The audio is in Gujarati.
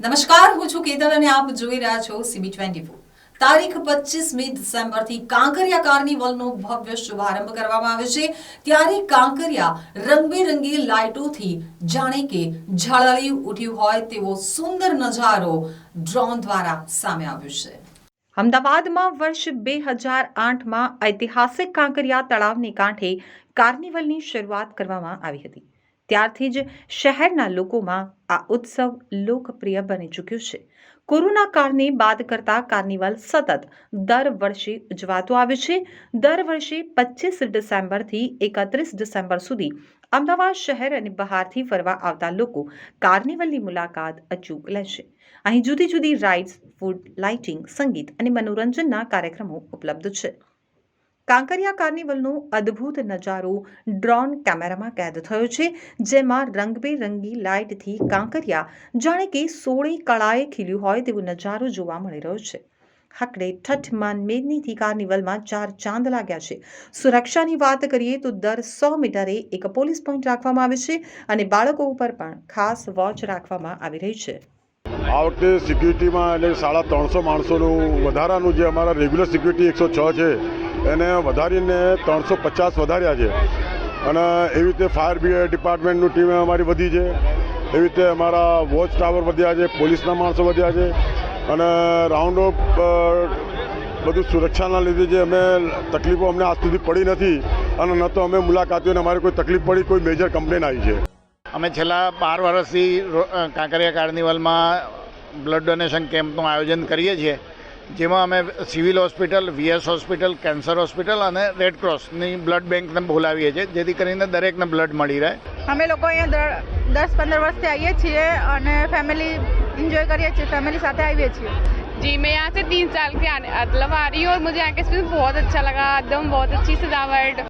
નમસ્કાર, હું છું કેતન અને આપ જોઈ રહ્યા છો સીબી ટ્વેન્ટી તારીખ પચીસમી ડિસેમ્બરથી કાંકરિયા કાર્નિવલનો ભવ્ય શુભારંભ કરવામાં આવે છે. ત્યારે કાંકરિયા રંગબેરંગી લાઇટોથી જાણે કે ઝળહળી ઉઠ્યું હોય તેવો સુંદર નજારો ડ્રોન દ્વારા સામે આવ્યો છે. અમદાવાદમાં વર્ષ બે હજાર આઠમાં ઐતિહાસિક કાંકરિયા તળાવની કાંઠે કાર્નિવલની શરૂઆત કરવામાં આવી હતી. ત્યારથી જ શહેરના લોકોમાં આ ઉત્સવ લોકપ્રિય બની ચૂક્યો છે. કોરોના કાળને બાદ કરતા કાર્નિવલ સતત દર વર્ષે ઉજવાતો આવે છે. દર વર્ષે પચીસ ડિસેમ્બરથી એકત્રીસ ડિસેમ્બર સુધી અમદાવાદ શહેર અને બહારથી ફરવા આવતા લોકો કાર્નિવલની મુલાકાત અચૂક લેશે. અહીં જુદી જુદી રાઇડ્સ ફૂડ લાઇટિંગ સંગીત અને મનોરંજનના કાર્યક્રમો ઉપલબ્ધ છે. કાંકરિયા કાર્નિવલનો અદ્ભુત નજારો ડ્રોન કેમેરામાં કેદ થયો છે, જેમાં રંગબેરંગી લાઇટથી કાંકરિયા જાણે કે સોળે કળાએ ખીલ્યું હોય તેવો નજારો જોવા મળી રહ્યો છે. હકડે ઠઠમાન મેદનીથી કાર્નિવલમાં ચાર ચાંદ લાગ્યા છે. સુરક્ષાની વાત કરીએ તો દર સો મીટરે એક પોલીસ પોઈન્ટ રાખવામાં આવે છે અને બાળકો ઉપર પણ ખાસ વોચ રાખવામાં આવી રહી છે. આ વખતે સિક્યુરિટીમાં એટલે સાડા ત્રણસો માણસોનું વધારાનું જે અમારા રેગ્યુલર સિક્યુરિટી એકસો છ છે એને વધારીને ત્રણસો પચાસ વધાર્યા છે. અને એવી રીતે ફાયર બ્રિગેડ ડિપાર્ટમેન્ટનું ટીમ અમારી વધી છે. એવી રીતે અમારા વોચ ટાવર વધ્યા છે, પોલીસના માણસો વધ્યા છે. અને રાઉન્ડ ઓફ બધું સુરક્ષાના લીધે જે અમે તકલીફો અમને આજ સુધી પડી નથી. અને ન તો અમે મુલાકાતીઓને અમારે કોઈ તકલીફ પડી, કોઈ મેજર કમ્પ્લેન આવી છે. અમે છેલ્લા બાર વર્ષથી કાંકરિયા કાર્નિવલમાં બ્લડ ડોનેશન કેમ્પનું આયોજન કરીએ છીએ. જેમાં અમે civil hospital VS hospital cancer hospital અને રેડ ક્રોસની બ્લડ બેંકને બોલાવીએ છીએ જેથી કરીને દરેકને બ્લડ મળી રહે અમે લોકો અહીંયા દર- દસ પંદર વર્ષથી આવીએ છીએ અને ફેમિલી એન્જોય કરીએ છીએ ફેમિલી સાથે આવીએ છીએ जी मैं यहाँ से तीन साल के आने मतलब आ रही हूँ और मुझे यहाँ का एक्सपीरियंस बहुत अच्छा लगा एकदम बहुत अच्छी सजावट